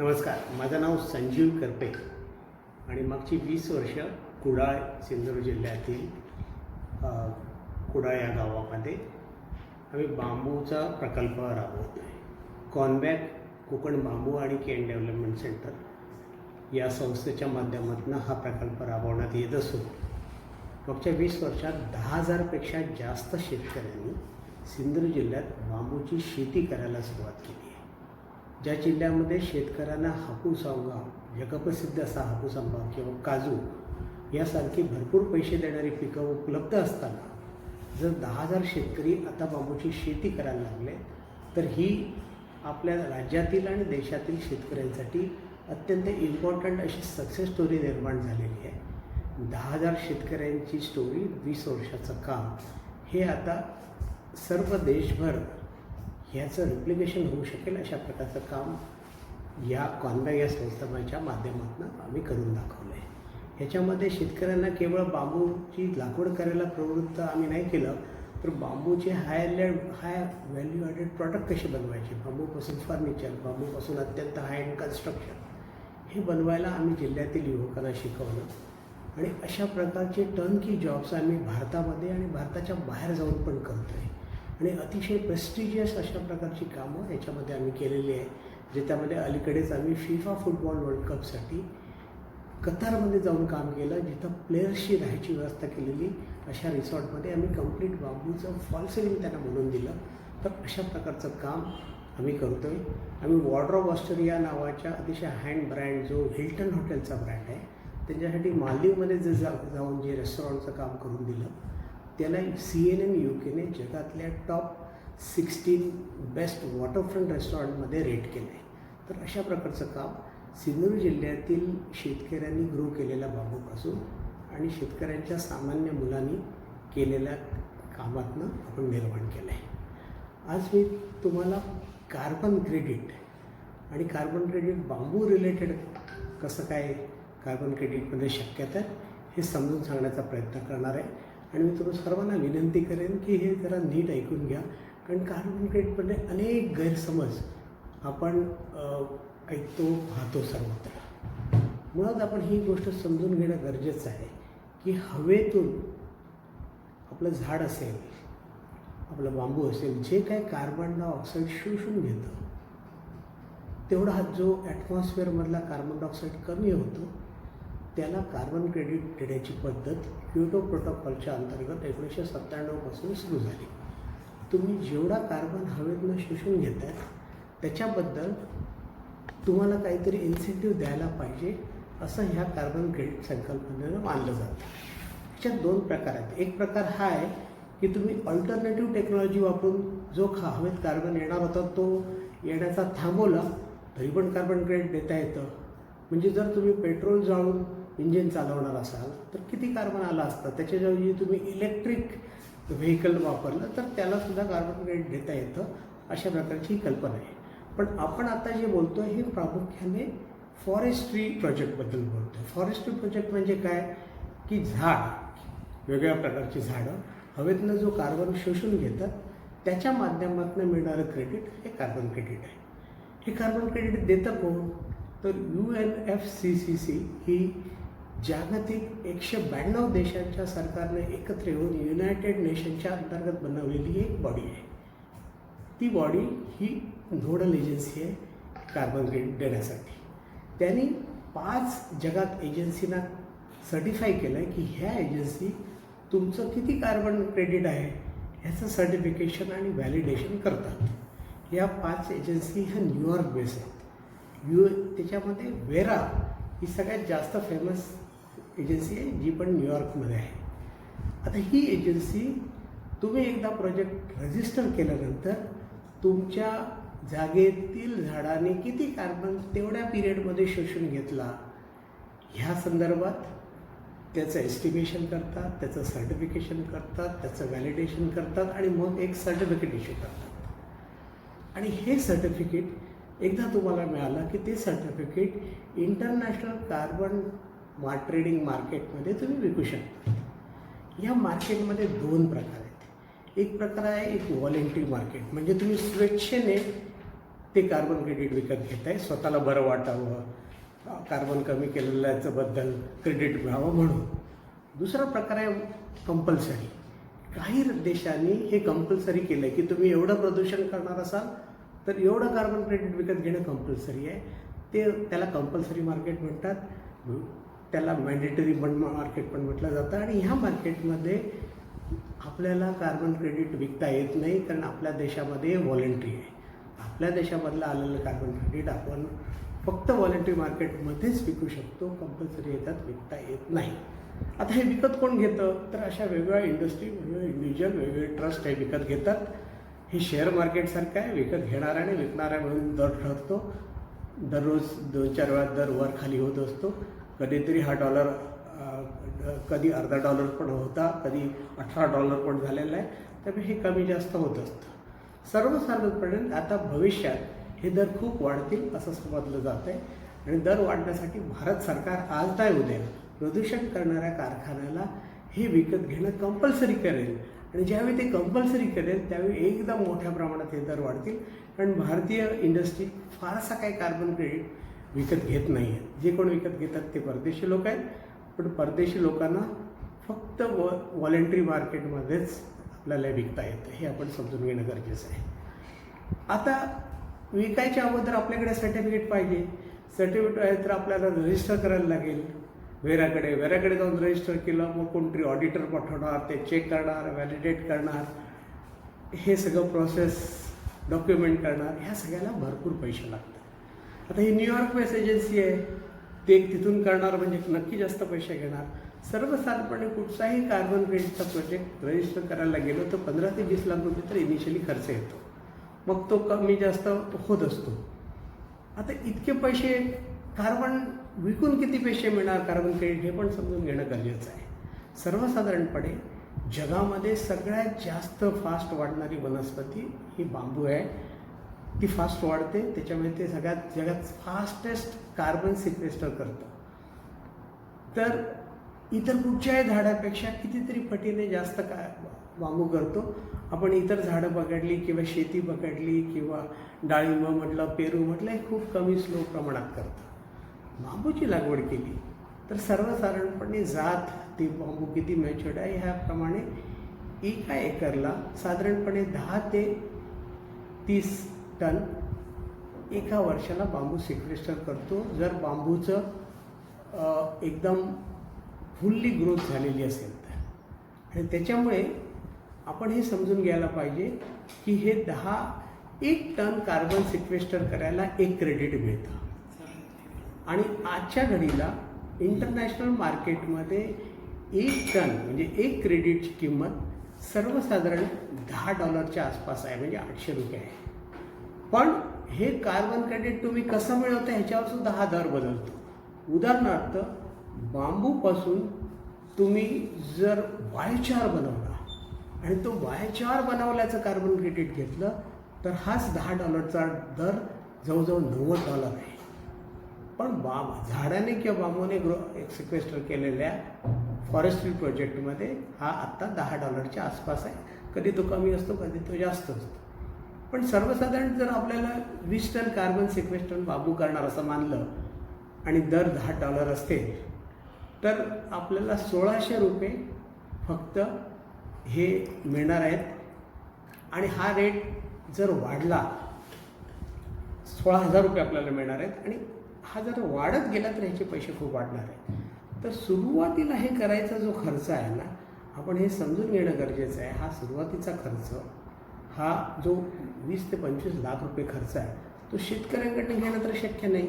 नमस्कार माझं नाव संजीव करपे आणि मागची वीस वर्ष कुडाळ सिंधुदुर्ग जिल्ह्यातील कुडाळ या गावामध्ये आम्ही बांबूचा प्रकल्प राबवतो आहे कॉनबॅक कोकण बांबू आणि केन डेव्हलपमेंट सेंटर या संस्थेच्या माध्यमातून हा प्रकल्प राबवण्यात येत असून मागच्या वीस वर्षात दहा हजारपेक्षा जास्त शेतकऱ्यांनी सिंधुदुर्ग जिल्ह्यात बांबूची शेती करायला सुरुवात केली. ज्या जिल्ह्यामध्ये शेतकऱ्यांना हापूस आंबा जगप्रसिद्ध असा हापूस आंबा किंवा काजू यासारखी भरपूर पैसे देणारी पिकं उपलब्ध असताना जर दहा हजार शेतकरी आता बांबूची शेती करायला लागले तर ही आपल्या राज्यातील आणि देशातील शेतकऱ्यांसाठी अत्यंत इम्पॉर्टंट अशी सक्सेस स्टोरी निर्माण झालेली आहे. दहा हजार शेतकऱ्यांची स्टोरी वीस वर्षाचं काम. हे आता सर्व देशभर ह्याचं रिप्लिकेशन होऊ शकेल अशा प्रकारचं काम या कॉन्बॅग या संस्थापनाच्या माध्यमातून आम्ही करून दाखवलं आहे ह्याच्यामध्ये शेतकऱ्यांना केवळ बांबूची लागवड करायला प्रवृत्त आम्ही नाही केलं तर बांबूचे हाय लेड हाय व्हॅल्यू ॲडेड प्रॉडक्ट कसे बनवायचे? बांबूपासून फर्निचर बांबूपासून अत्यंत हाय एंड कन्स्ट्रक्शन हे बनवायला आम्ही जिल्ह्यातील युवकांना शिकवलं. आणि अशा प्रकारचे टर्न की जॉब्स आम्ही भारतामध्ये आणि भारताच्या बाहेर जाऊन पण करतो आहे आणि अतिशय प्रेस्टिजियस अशा प्रकारची कामं याच्यामध्ये आम्ही केलेली आहे ज्याच्यामध्ये अलीकडेच आम्ही फिफा फुटबॉल वर्ल्ड कपसाठी कतारमध्ये जाऊन काम केलं जिथं प्लेयर्सची राहायची व्यवस्था केलेली. अशा रिसॉर्टमध्ये आम्ही कंप्लीट बांबूचं फॉल सिलिंग त्यांना म्हणून दिलं. तर अशा प्रकारचं काम आम्ही करतो आहे आम्ही वॉर्ड्रॉप ऑस्ट्रेलिया नावाच्या अतिशय हँड ब्रँड जो हिल्टन हॉटेलचा ब्रँड आहे त्यांच्यासाठी मालदीवमध्ये जे जा जाऊन जे रेस्टॉरंटचं काम करून दिलं. त्याला सी एन एन यू केने जगातल्या टॉप सिक्स्टीन बेस्ट वॉटरफ्रंट रेस्टॉरंटमध्ये रेट केलं आहे तर अशा प्रकारचं काम सिंधुदुर्ग जिल्ह्यातील शेतकऱ्यांनी ग्रो केलेल्या बांबूपासून आणि शेतकऱ्यांच्या सामान्य मुलांनी केलेल्या कामातनं आपण निर्माण केलं आहे आज मी तुम्हाला कार्बन क्रेडिट आणि कार्बन क्रेडिट बांबू रिलेटेड कसं काय कार्बन क्रेडिटमध्ये शक्यता आहे हे समजून सांगण्याचा प्रयत्न करणार आहे. आणि मी तुम्हाला सर्वांना विनंती करेन की हे जरा नीट ऐकून घ्या. कारण कार्बन क्रेडिटमध्ये अनेक गैरसमज आपण ऐकतो पाहतो सर्वत्र. मुळात आपण ही गोष्ट समजून घेणं गरजेचं आहे की हवेतून आपलं झाड असेल आपलं बांबू असेल जे काही कार्बन डायऑक्साईड शोषून घेतं तेवढा हा जो ॲटमॉस्फिअरमधला कार्बन डायऑक्साईड कमी होतो त्याला कार्बन क्रेडिट देण्याची पद्धत क्योटो प्रोटोकॉलच्या अंतर्गत एकोणीसशे सत्त्याण्णवपासून सुरू झाली. तुम्ही जेवढा कार्बन हवेतनं शोषून घेत त्याच्याबद्दल तुम्हाला काहीतरी इन्सेंटिव्ह द्यायला पाहिजे असं ह्या कार्बन क्रेडिट संकल्पनेनं मानलं जातं. ह्याच्यात दोन प्रकार आहेत. एक प्रकार हा आहे की तुम्ही अल्टरनेटिव्ह टेक्नॉलॉजी वापरून जो खा हवेत कार्बन येणार होता तो येण्याचा थांबवला तरी पण कार्बन क्रेडिट देता येतं. म्हणजे जर तुम्ही पेट्रोल जाळून इंजिन चालवणार असाल तर किती कार्बन आला असतं? त्याच्याऐवजी तुम्ही इलेक्ट्रिक व्हेकल वापरलं तर त्यालासुद्धा कार्बन क्रेडिट देता येतं अशा प्रकारची ही कल्पना आहे. पण आपण आता जे बोलतो हे प्रामुख्याने फॉरेस्ट्री प्रोजेक्टबद्दल बोलतो आहे फॉरेस्ट्री प्रोजेक्ट म्हणजे काय? की झाड वेगवेगळ्या प्रकारची झाडं हवेतनं जो कार्बन शोषून घेतात त्याच्या माध्यमातून मिळणारं क्रेडिट हे कार्बन क्रेडिट आहे. हे कार्बन क्रेडिट देतं कोण? तर U N F C C C ही जागतिक एकशे ब्याण्णव देशांच्या सरकारने एकत्र येऊन युनायटेड नेशनच्या अंतर्गत बनवलेली एक बॉडी आहे. ती बॉडी ही नोडल एजन्सी आहे कार्बन क्रेडिट देण्यासाठी. त्यांनी पाच जगात एजन्सीना सर्टिफाय केलं आहे की ह्या एजन्सी तुमचं किती कार्बन क्रेडिट आहे ह्याचं सर्टिफिकेशन आणि व्हॅलिडेशन करतात. या पाच एजन्सी ह्या न्यूयॉर्क बेस आहेत. यू त्याच्यामध्ये वेरा ही सगळ्यात जास्त फेमस एजन्सी आहे जी पण न्यूयॉर्कमध्ये आहे. आता ही एजन्सी तुम्ही एकदा प्रोजेक्ट रजिस्टर केल्यानंतर तुमच्या जागेतील झाडाने किती कार्बन तेवढ्या पिरियडमध्ये शोषून घेतला ह्या संदर्भात त्याचं एस्टिमेशन करतात त्याचं सर्टिफिकेशन करतात त्याचं व्हॅलिडेशन करतात आणि मग एक सर्टिफिकेट इश्यू करतात. आणि हे सर्टिफिकेट एकदा तुम्हाला मिळालं की ते सर्टिफिकेट इंटरनॅशनल कार्बन मा ट्रेडिंग मार्केटमध्ये तुम्ही विकू शकता. या मार्केटमध्ये दोन प्रकार आहेत. एक प्रकार आहे एक व्हॉलेंटरी मार्केट म्हणजे तुम्ही स्वेच्छेने ते कार्बन क्रेडिट विकत घेत आहे स्वतःला बरं वाटावं कार्बन कमी केलेल्याबद्दल क्रेडिट मिळावं म्हणून. दुसरा प्रकार आहे कंपल्सरी काही देशांनी हे कंपल्सरी केलं आहे की तुम्ही एवढं प्रदूषण करणार असाल तर एवढं कार्बन क्रेडिट विकत घेणं कंपल्सरी आहे. ते त्याला कंपल्सरी मार्केट म्हणतात. त्याला मॅन्डेटरी पण मार्केट पण म्हटलं जातं. आणि ह्या मार्केटमध्ये आपल्याला कार्बन क्रेडिट विकता येत नाही कारण आपल्या देशामध्ये व्हॉलेंटरी आहे. आपल्या देशामधलं आलेलं कार्बन क्रेडिट आपण फक्त व्हॉलेंटरी मार्केटमध्येच विकू शकतो कंपल्सरी येतात विकता येत नाही. आता हे विकत कोण घेतं? तर अशा वेगवेगळ्या इंडस्ट्री वेगवेगळे इंडिव्हिज्युअल वेगवेगळे ट्रस्ट हे विकत घेतात. हे शेअर मार्केटसारखं आहे विकत घेणारा आणि विकणारा मिळून दर ठरतो. दररोज दोन चार वेळा दर वर खाली होत असतो. कधीतरी हा डॉलर कधी अर्धा डॉलर पण होता कधी अठरा डॉलर पण झालेला आहे. त्यामुळे हे कमी जास्त होत असतं. सर्वसाधारणपणे आता भविष्यात हे दर खूप वाढतील असं समजलं जात आहे आणि दर वाढण्यासाठी भारत सरकार आज नाही उद्या. प्रदूषण करणाऱ्या कारखान्याला हे विकत घेणं कंपल्सरी करेल. आणि ज्यावेळी ते कंपल्सरी करेल त्यावेळी एकदम मोठ्या प्रमाणात हे दर वाढतील. कारण भारतीय इंडस्ट्री फारसा काही कार्बन क्रेडिट विकत घेत नाही आहेत जे कोण विकत घेतात ते परदेशी लोक आहेत. पण परदेशी लोकांना फक्त व व्हॉलेंटरी मार्केटमध्येच आपल्याला विकता येतं. हे आपण समजून घेणं गरजेचं आहे. आता विकायच्या अगोदर आपल्याकडे सर्टिफिकेट पाहिजे. सर्टिफिकेट आहे तर आपल्याला रजिस्टर करायला लागेल. वेराकडे वेराकडे जाऊन रजिस्टर केलं मग कोणतरी ऑडिटर पाठवणार ते चेक करणार व्हॅलिडेट करणार. हे सगळं प्रोसेस डॉक्युमेंट करणार. ह्या सगळ्याला भरपूर पैसे लागतात. आता ही न्यूयॉर्क बेस एजन्सी आहे. ते तिथून करणार म्हणजे नक्की जास्त पैसे घेणार. सर्वसाधारणपणे कुठचाही कार्बन क्रेडिटचा प्रोजेक्ट रजिस्टर करायला गेलो तर पंधरा ते वीस लाख रुपये तर इनिशियली खर्च येतो. मग तो कमी जास्त होत असतो. आता इतके पैसे कार्बन विकून किती पैसे मिळणार कार्बन क्रेडिट हे पण समजून घेणं गरजेचं आहे. सर्वसाधारणपणे जगामध्ये सगळ्यात जास्त फास्ट वाढणारी वनस्पती ही बांबू आहे. ती फास्ट वाढते त्याच्यामुळे ते सगळ्यात जगात फास्टेस्ट कार्बन सिक्वेस्टर करतं. तर इतर कुठच्याही झाडापेक्षा कितीतरी पटीने जास्त का बांबू करतो. आपण इतर झाडं पकडली किंवा शेती पकडली किंवा डाळिंब म्हटलं पेरू म्हटलं हे खूप कमी स्लो प्रमाणात करतं. बांबूची लागवड केली तर सर्वसाधारणपणे जात ते बांबू किती मॅच्युअर्ड आहे ह्याप्रमाणे एका एकरला साधारणपणे दहा ते तीस टन एका वर्षाला बांबू सिक्वेस्टर करतो. जर बांबूचं एकदम फुल्ली ग्रोथ झालेली असेल तर. आणि त्याच्यामुळे आपण हे समजून घ्यायला पाहिजे की हे दहा एक टन कार्बन सिक्वेस्टर करायला एक क्रेडिट मिळतं. आणि आजच्या घडीला इंटरनॅशनल मार्केटमध्ये एक टन म्हणजे एक क्रेडिटची किंमत सर्वसाधारण दहा डॉलरच्या आसपास आहे म्हणजे आठशे रुपये आहे. पण हे कार्बन क्रेडिट तुम्ही कसं मिळवता ह्याच्यावर सुद्धा हा दर बदलतो. उदाहरणार्थ बांबूपासून तुम्ही जर वायचार बनवला आणि तो वायचार बनवल्याचं कार्बन क्रेडिट घेतलं तर हाच दहा डॉलरचा दर जवळजवळ नव्वद डॉलर आहे. पण बाब झाडाने किंवा बांबूने ग्रो सिक्वेस्टर केलेल्या फॉरेस्ट्री प्रोजेक्टमध्ये हा आत्ता दहा डॉलरच्या आसपास आहे. कधी तो कमी असतो कधी तो जास्त असतो. पण सर्वसाधारण जर आपल्याला वीस टन कार्बन सिक्वेस्टन बाबू करणार असं मानलं आणि दर दहा डॉलर असते तर आपल्याला सोळाशे रुपये फक्त हे मिळणार आहेत. आणि हा रेट जर वाढला सोळा हजार रुपये आपल्याला मिळणार आहेत. आणि हा जर वाढत गेला तर ह्याचे पैसे खूप वाढणार आहेत. तर सुरुवातीला हे करायचा जो खर्च आहे ना आपण हे समजून घेणं गरजेचं आहे. हा सुरुवातीचा खर्च हा जो वीस ते पंचवीस लाख रुपये खर्च आहे तो शेतकऱ्यांकडनं घेणं तर शक्य नाही.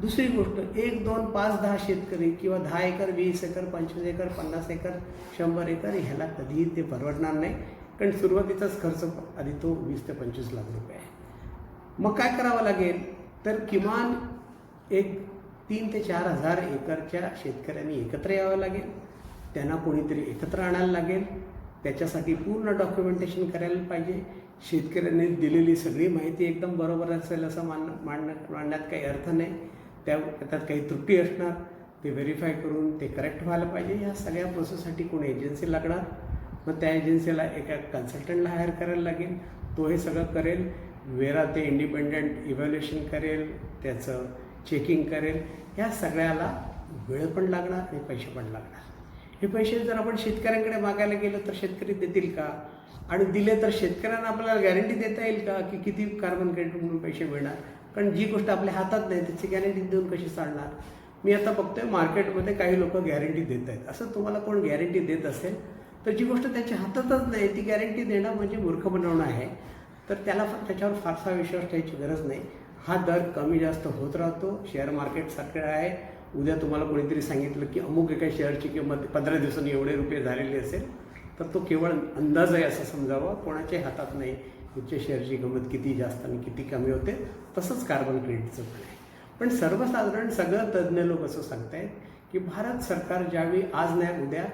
दुसरी गोष्ट एक दोन पाच दहा शेतकरी किंवा दहा एकर वीस एकर पंचवीस एकर पन्नास एकर शंभर एकर ह्याला कधीही ते परवडणार नाही. कारण सुरुवातीचाच खर्च आधी तो वीस ते पंचवीस लाख रुपये आहे. मग काय करावं लागेल? तर किमान एक तीन ते चार हजार एकरच्या शेतकऱ्यांनी एकत्र यावं लागेल. त्यांना कोणीतरी एकत्र आणायला लागेल. त्याच्यासाठी पूर्ण डॉक्युमेंटेशन करायला पाहिजे. शेतकऱ्यांनी दिलेली सगळी माहिती एकदम बरोबर असेल असं मान मांडण्यात मांडण्यात काही अर्थ नाही. त्या त्यात काही त्रुटी असणार. ते व्हेरीफाय करून ते करेक्ट व्हायला पाहिजे. ह्या सगळ्या प्रोसेससाठी कोणी एजन्सी लागणार? मग त्या एजन्सीला एका कन्सल्टंटला हायर करायला लागेल. तो हे सगळं करेल. वेरा ते इंडिपेंडंट इव्हॅल्युएशन करेल. त्याचं चेकिंग करेल. ह्या सगळ्याला वेळ पण लागणार आणि पैसे पण लागणार. हे पैसे जर आपण शेतकऱ्यांकडे मागायला गेलो तर शेतकरी देतील का? आणि दिले तर शेतकऱ्यांना आपल्याला गॅरंटी देता येईल का की किती कार्बन क्रेडिट म्हणून पैसे मिळणार? कारण जी गोष्ट आपल्या हातात नाही त्याची गॅरंटी देऊन कशी चालणार? मी आता बघतोय मार्केटमध्ये काही लोक गॅरंटी देत आहेत. असं तुम्हाला कोण गॅरंटी देत असेल? तर जी गोष्ट त्यांच्या हातातच नाही ती गॅरंटी देणं म्हणजे मूर्ख बनवणं आहे. तर त्याला त्याच्यावर फारसा विश्वास ठेवायची गरज नाही. हा दर कमी जास्त होत राहतो. शेअर मार्केट सारखं आहे. उद्या तुम्हाला कोणीतरी सांगितलं की अमुक एका शेअरची किंमत पंधरा दिवसांनी एवढे रुपये झालेली असेल तर तो केवळ अंदाज आहे असं समजावं कोणाच्याही हातात नाही. तुमच्या शेअरची किंमत किती जास्त आणि किती कमी होते तसंच कार्बन क्रेडिटचं पण आहे. पण सर्वसाधारण सगळं तज्ज्ञ लोक असं सांगतायत की भारत सरकार ज्यावेळी आज नाही उद्या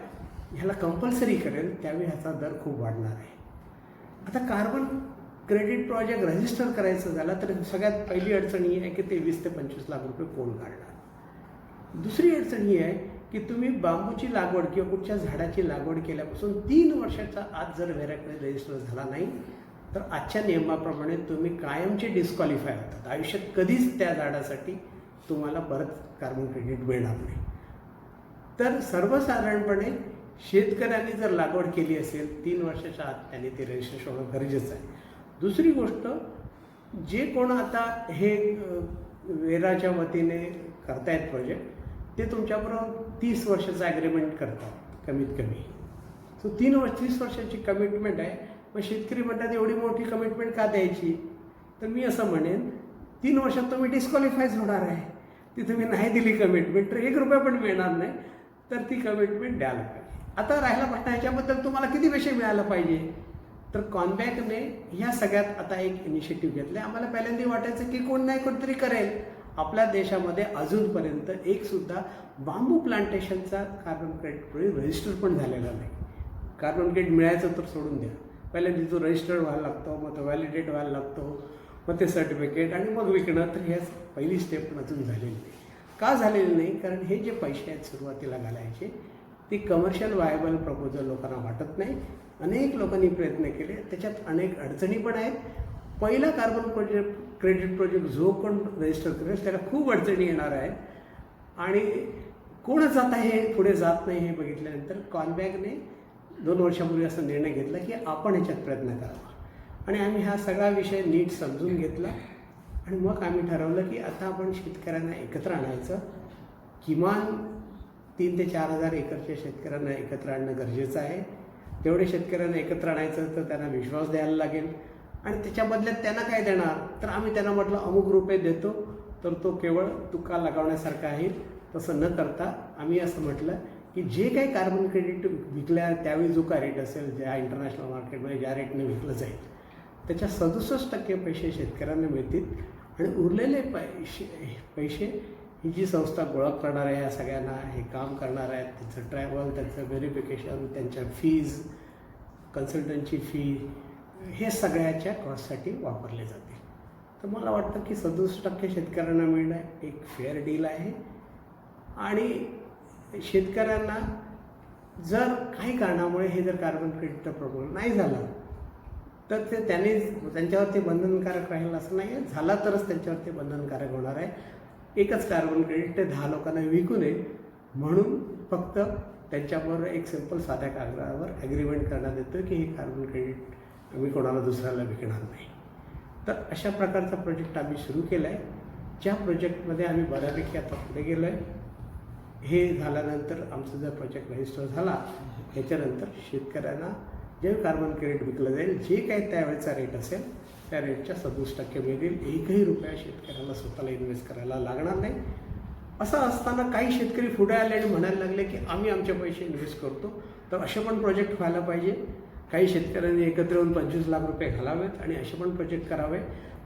ह्याला कंपल्सरी करेल त्यावेळी ह्याचा दर खूप वाढणार आहे. आता कार्बन क्रेडिट प्रोजेक्ट रजिस्टर करायचं झाला तर सगळ्यात पहिली अडचण ही आहे की ते वीस ते पंचवीस लाख रुपये कोण काढणार? दुसरी अडचण ही आहे की तुम्ही बांबूची लागवड किंवा कुठच्या झाडाची लागवड केल्यापासून तीन वर्षाचा आत जर व्हेराकडे रजिस्टर झाला नाही तर आजच्या नियमाप्रमाणे तुम्ही कायमचे डिस्क्वालिफाय होतात. आयुष्यात कधीच त्या झाडासाठी तुम्हाला परत कार्बन क्रेडिट मिळणार नाही. तर सर्वसाधारणपणे शेतकऱ्यांनी जर लागवड केली असेल तीन वर्षाच्या आत त्यांनी ते रजिस्ट्रेशन होणं गरजेचं आहे. दुसरी गोष्ट जे कोण आता हे वेराच्या वतीने करतायत प्रोजेक्ट ते तुमच्याबरोबर तीस वर्षाचं ॲग्रीमेंट करतात कमीत कमी. सो तीन वर्ष तीस वर्षाची कमिटमेंट आहे. मग शेतकरी म्हणतात एवढी मोठी कमिटमेंट का द्यायची? तर मी असं म्हणेन तीन वर्षात तुम्ही डिस्क्वालिफायच होणार आहे. ती तुम्ही नाही दिली कमिटमेंट तर एक रुपया पण मिळणार नाही. तर ती कमिटमेंट द्यायला पाहिजे. आता राहिला प्रश्न ह्याच्याबद्दल तुम्हाला किती पैसे मिळायला पाहिजे? तर कॉनबॅकने ह्या सगळ्यात आता एक इनिशिएटिव्ह घेतले आम्हाला पहिल्यांदा वाटायचं की कोण नाही कोणतरी करेल. आपल्या देशामध्ये अजूनपर्यंत एकसुद्धा बांबू प्लांटेशनचा कार्बन क्रेडिट रजिस्टर पण झालेला नाही. कार्बन क्रेडिट मिळायचं तर सोडून द्या. पहिल्यांदा तो रजिस्टर व्हायला लागतो मग तो व्हॅलिडेट व्हायला लागतो मग ते सर्टिफिकेट आणि मग विकणं तर ह्या पहिली स्टेप पण अजून झालेली नाही. का झालेली नाही? कारण हे जे पैसे आहेत सुरुवातीला घालायचे ते कमर्शियल व्हायबल प्रपोजल लोकांना वाटत नाही. अनेक लोकांनी प्रयत्न केले त्याच्यात अनेक अडचणी पण आहेत. पहिला कार्बन क्रेडिट क्रेडिट प्रोजेक्ट जो कोण रजिस्टर करेल त्याला खूप अडचणी येणार आहे. आणि कोणच आता हे पुढे जात नाही हे बघितल्यानंतर कॉलबॅकने दोन वर्षापूर्वी असा निर्णय घेतला की आपण ह्याच्यात प्रयत्न करावा. आणि आम्ही हा सगळा विषय नीट समजून घेतला आणि मग आम्ही ठरवलं की आता आपण शेतकऱ्यांना एकत्र आणायचं. किमान तीन ते चार हजार एकरच्या शेतकऱ्यांना एकत्र आणणं गरजेचं आहे. तेवढे शेतकऱ्यांना एकत्र आणायचं तर त्यांना विश्वास द्यायला लागेल. आणि त्याच्या बदल्यात त्यांना काय देणार? तर आम्ही त्यांना म्हटलं अमुक रुपये देतो. तर तो केवळ तुका लगावण्यासारखा आहे. तसं न करता आम्ही असं म्हटलं की जे काही कार्बन क्रेडिट विकल्या त्यावेळी जो काय रेट असेल ज्या इंटरनॅशनल मार्केटमध्ये ज्या रेटने विकलं जाईल त्याच्या सदुसष्ट टक्के पैसे शेतकऱ्यांना मिळतील. आणि उरलेले पैसे पैसे ही जी संस्था गोळा करणार आहे या सगळ्यांना हे काम करणार आहेत त्याचं ट्रॅव्हल त्यांचं व्हेरिफिकेशन त्यांच्या फीज कन्सल्टंटची फी हे सगळ्याच्या कॉस्टसाठी वापरले जाते. तर मला वाटतं की सदुसष्ट टक्के शेतकऱ्यांना मिळणं एक फेअर डील आहे. आणि शेतकऱ्यांना जर काही कारणामुळे हे जर कार्बन क्रेडिटचा प्रॉब्लेम नाही झाला तर ते त्याने त्यांच्यावरती बंधनकारक राहील असं नाही आहे. झाला तरच त्यांच्यावरती बंधनकारक होणार आहे. एकच कार्बन क्रेडिट ते दहा लोकांना विकू नये. म्हणून फक्त त्यांच्याबरोबर एक सिंपल साध्या कागदावर ॲग्रीमेंट करण्यात येतं की हे कार्बन क्रेडिट आम्ही कोणाला दुसऱ्याला विकणार नाही. तर अशा प्रकारचा प्रोजेक्ट आम्ही सुरू केला आहे ज्या प्रोजेक्टमध्ये आम्ही बऱ्यापैकी आता पुढे गेलो आहे हे झाल्यानंतर आमचा जर प्रोजेक्ट रजिस्टर झाला ह्याच्यानंतर शेतकऱ्यांना जे कार्बन क्रेडिट विकलं जाईल जे काही त्यावेळेचा रेट असेल त्या रेटच्या सदोष टक्के मिळतील. एकही रुपया शेतकऱ्याला स्वतःला इन्व्हेस्ट करायला लागणार नाही. असं असताना काही शेतकरी पुढे आले आणि म्हणायला लागले की आम्ही आमचे पैसे इन्व्हेस्ट करतो. तर असे पण प्रोजेक्ट व्हायला पाहिजे. काही शेतकऱ्यांनी एकत्र येऊन पंचवीस लाख रुपये घालावेत आणि असे पण प्रोजेक्ट करावे.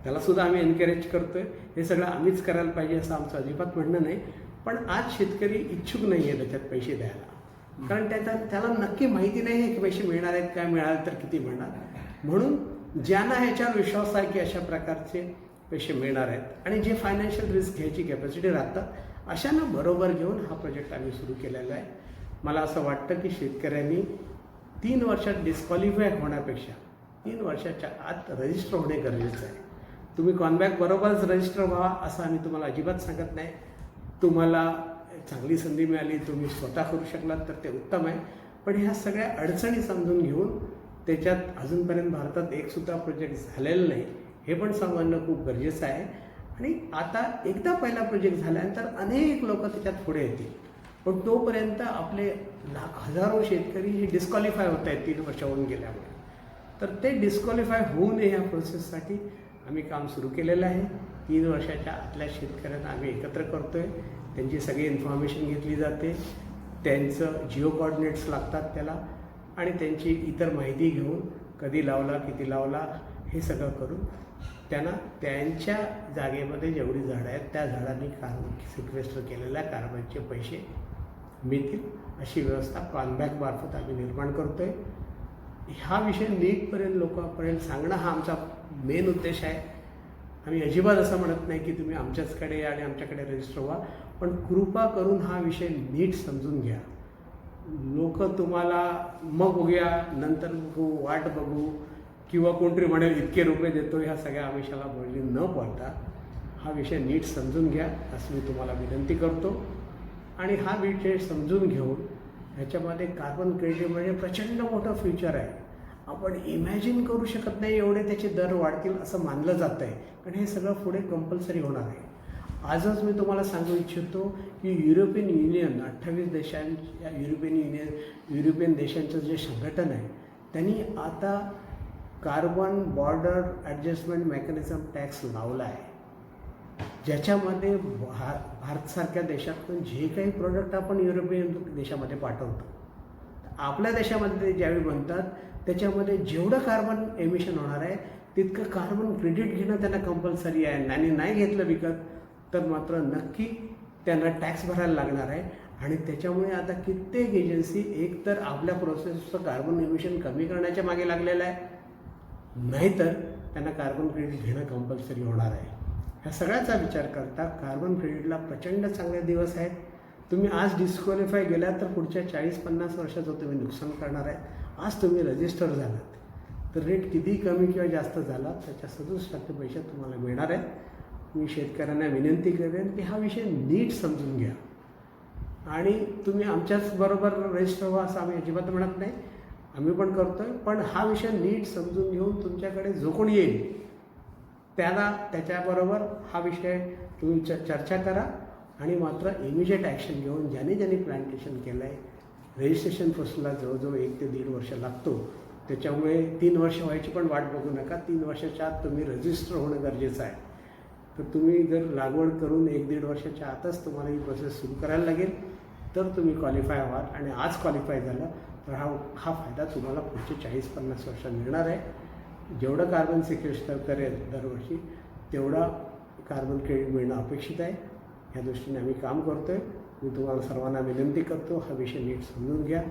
त्यालासुद्धा आम्ही एनकरेज करतो आहे हे सगळं आम्हीच करायला पाहिजे असं आमचं अजिबात म्हणणं नाही. पण आज शेतकरी इच्छुक नाही आहे त्याच्यात पैसे द्यायला. कारण त्याचा त्याला नक्की माहिती नाही आहे की पैसे मिळणार आहेत काय मिळाले तर किती मिळणार. म्हणून ज्यांना ह्याच्यावर विश्वास आहे की अशा प्रकारचे पैसे मिळणार आहेत आणि जे फायनान्शियल रिस्क घ्यायची कॅपॅसिटी राहतात अशांना बरोबर घेऊन हा प्रोजेक्ट आम्ही सुरू केलेला आहे. मला असं वाटतं की शेतकऱ्यांनी तीन वर्षात डिस्क्वालिफाय होण्यापेक्षा तीन वर्षाच्या आत रजिस्टर होणे गरजेचं आहे. तुम्ही कॉनबॅक बरोबरच रजिस्टर व्हा असं आम्ही तुम्हाला अजिबात सांगत नाही. तुम्हाला चांगली संधी मिळाली तुम्ही स्वतः करू शकलात तर ते उत्तम आहे. पण ह्या सगळ्या अडचणी समजून घेऊन त्याच्यात अजूनपर्यंत भारतात एकसुद्धा प्रोजेक्ट झालेला नाही हे पण समजणं खूप गरजेचं आहे. आणि आता एकदा पहिला प्रोजेक्ट झाल्यानंतर अनेक लोक त्याच्यात पुढे येतील. पण तोपर्यंत आपले लाख हजारो शेतकरी हे डिस्क्वालिफाय होत आहेत तीन वर्षाहून गेल्यामुळे. तर ते डिस्क्वालिफाय होऊ नये या प्रोसेससाठी आम्ही काम सुरू केलेलं आहे. तीन वर्षाच्या आतल्या शेतकऱ्यांना आम्ही एकत्र करतो आहे त्यांची सगळी इन्फॉर्मेशन घेतली जाते. त्यांचं जिओ कॉर्डिनेट्स लागतात त्याला आणि त्यांची इतर माहिती घेऊन कधी लावला किती लावला हे सगळं करून त्यांना त्यांच्या जागेमध्ये जेवढी झाडं आहेत त्या झाडांनी कार सिक्वेस्टर केलेल्या कार्बनचे पैसे मिळतील. अशी व्यवस्था कॉलबॅकमार्फत आम्ही निर्माण करतो आहे हा विषय नीटपर्यंत लोकांपर्यंत सांगणं हा आमचा मेन उद्देश आहे. आम्ही अजिबात असं म्हणत नाही की तुम्ही आमच्याचकडे या आणि आमच्याकडे रजिस्टर व्हा पण कृपा करून हा विषय नीट समजून घ्या. लोक तुम्हाला मग बघूया नंतर बघू वाट बघू किंवा कोणतरी म्हणेल इतके रुपये देतो ह्या सगळ्या आमिषाला बोलली न पडता हा विषय नीट समजून घ्या. असं मी तुम्हाला विनंती करतो. आणि हा विषय समजून घेऊन ह्याच्यामध्ये कार्बन क्रेडिट म्हणजे प्रचंड मोठं फ्युचर आहे. आपण इमॅजिन करू शकत नाही एवढे त्याचे दर वाढतील असं मानलं जातं आहे कारण हे सगळं पुढे कंपल्सरी होणार आहे. आजच मी तुम्हाला सांगू इच्छितो की युरोपियन युनियन अठ्ठावीस देशांच्या युरोपियन युनियन युरोपियन देशांचं जे संघटन आहे त्यांनी आता carbon border adjustment mechanism tax लावला आहे ज्याच्यामध्ये भार भारतसारख्या देशातून जे काही प्रोडक्ट आपण युरोपियन देशामध्ये पाठवतो. आपल्या देशामध्ये ते ज्यावेळी बनतात त्याच्यामध्ये जेवढं कार्बन एमिशन होणार आहे तितकं कार्बन क्रेडिट घेणं त्यांना कंपल्सरी आहे. आणि नाही घेतलं विकत तर मात्र नक्की त्यांना टॅक्स भरायला लागणार आहे. आणि त्याच्यामुळे आता कित्येक एजन्सी एकतर आपल्या प्रोसेसचं कार्बन एमिशन कमी करण्याच्या मागे लागलेलं आहे. नाहीतर त्यांना कार्बन क्रेडिट घेणं कंपल्सरी होणार आहे. ह्या सगळ्याचा विचार करता कार्बन क्रेडिटला प्रचंड चांगले दिवस आहेत. तुम्ही आज डिस्क्वालिफाय गेल्यात तर पुढच्या चाळीस पन्नास वर्षाचं तुम्ही नुकसान करणार आहे. आज तुम्ही रजिस्टर झालात. तर रेट किती कमी किंवा जास्त झाला त्याच्या सदुसष्ट टक्के पैसे तुम्हाला मिळणार आहेत. मी शेतकऱ्यांना विनंती करेन की हा विषय नीट समजून घ्या. आणि तुम्ही आमच्याच बरोबर रजिस्टर व्हा असं आम्ही अजिबात म्हणत नाही. आम्ही पण करतो आहे पण हा विषय नीट समजून घेऊन तुमच्याकडे जो येईल. त्याला त्याच्याबरोबर हा विषय तुम्ही च चर्चा करा आणि मात्र इमिजिएट ॲक्शन घेऊन ज्याने ज्याने प्लांटेशन केलं आहे रजिस्ट्रेशन प्रोसेसला जवळजवळ एक ते दीड वर्ष लागतो. त्याच्यामुळे तीन वर्ष व्हायची पण वाट बघू नका. तीन वर्षाच्या आत तुम्ही रजिस्टर होणं गरजेचं आहे. तर तुम्ही जर लागवड करून एक दीड वर्षाच्या आतच तुम्हाला ही प्रोसेस सुरू करायला लागेल तर तुम्ही क्वालिफाय व्हाल. आणि आज क्वालिफाय झालं तर हा हा फायदा तुम्हाला पुढचे चाळीस पन्नास वर्ष मिळणार आहे. जेवढं कार्बन सिक्वेस्टर करेल दरवर्षी तेवढा कार्बन क्रेडिट मिळणं अपेक्षित आहे. ह्या दृष्टीने आम्ही काम करतो आहे मी तुम्हाला सर्वांना विनंती करतो हा विषय नीट समजून घ्या.